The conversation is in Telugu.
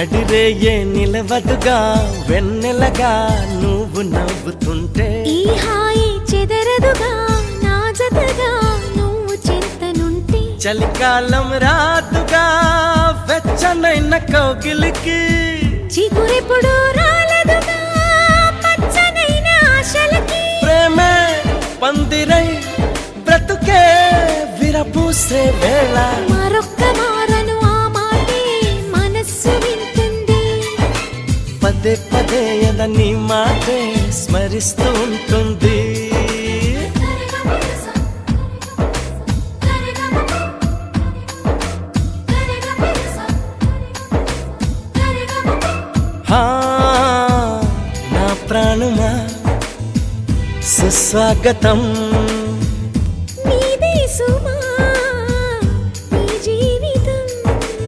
నడిరేయే నిలవదుగా వెన్నెలగా నువ్వు నవ్వుతుంటే. ఈ హాయి చెదరదుగా నా జతగా నువ్వు చింతనుంటే. చలికాలం రాదుగా వెచ్చనైన కౌగిలికి. చిగురెప్పుడు రాలదుగా పచ్చనైన ఆశలకి. ప్రేమే పందిరై బ్రతుకే విరపూసే వేళ. మరొక్క పదే పదే అదని మాటే స్మరిస్తూ ఉంటుంది. నా ప్రాణుమా సుస్వాగతం.